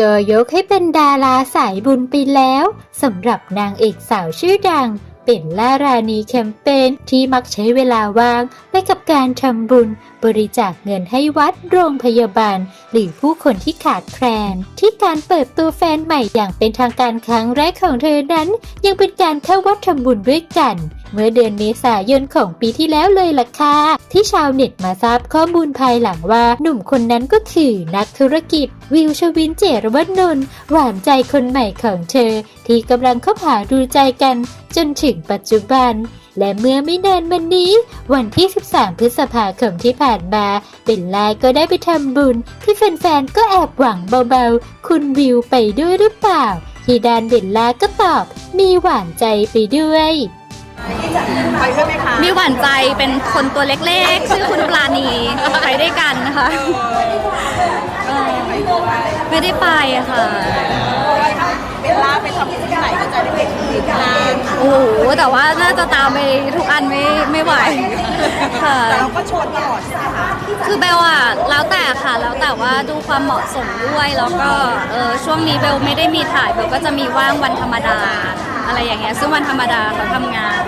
ก็ยกให้เป็นดาราสายบุญไปแล้วสำหรับนางเอกสาวชื่อดัง เป็นล่ารานีแคมเปญที่มักใช้เวลาว่างไปกับการทำบุญ บริจาคเงินให้วัดโรงพยาบาล หรือผู้คนที่ขาดแคลน ที่การเปิดตัวแฟนใหม่อย่างเป็นทางการครั้งแรกของเธอนั้น ยังเป็นการเข้าวัดทำบุญด้วยกัน เมื่อเดือนเมษายนของปีที่แล้วเลยล่ะค่ะ ที่ชาวเน็ตมาทราบข้อมูลภายหลังว่า หนุ่มคนนั้นก็คือนักธุรกิจ วิวชวินเจรวนนท์หวานใจคนใหม่ของเธอ ที่กำลังคบหาดูใจกัน จนถึงปัจจุบันและเมื่อไม่นานมานี้ วันที่ 13 พฤษภาคมที่ผ่านมาเบลล่าก็ได้ไปทำบุญ ที่แฟนๆ ก็แอบหวังเบาๆ คุณวิวไปด้วยหรือเปล่า ที่ดานเบลล่าก็ตอบ มีหวานใจไปด้วย มคะมีหวานใจเป็นคนตัวเล็กๆ ชื่อคุณปลาณีไปด้วยกันนะคะเออไม่ได้ไปอะค่ะ เวลาไปทำที่ไหนก็จะได้ไปที่งานโอ้โหแต่ว่าน่าจะตามไปทุกอันไม่ไม่ไหวค่ะ แต่เราก็ชวนตลอดใช่ไหมคะคือเบลอะแล้วแต่ค่ะแล้วแต่ว่าดูความเหมาะสมด้วยแล้วก็เออช่วงนี้เบลไม่ได้มีถ่ายเบลก็จะมีว่างวันธรรมดา อะไรอย่างเงี้ยซึ่งวันธรรมดาเขาทำงาน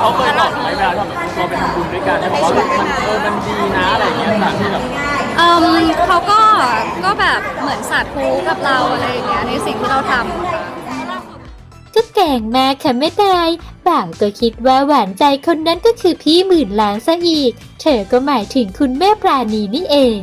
เขาเคยบอกไหมเวลาที่แบบเราไปทำบุญด้วยกันเขาบอกว่ามันเออมันดีนะอะไรอย่างเงี้ยต่างที่แบบเอมเขาก็ก็แบบเหมือนสาธุกับเราอะไรอย่างเงี้ยในสิ่งที่เราทำอะค่ะ ก็แก่งมากค่ะแม่นายบ่าวก็คิดว่าหวานใจคนนั้นก็คือพี่หมื่นล้านซะอีก เธอก็หมายถึงคุณแม่ปราณีนี่เอง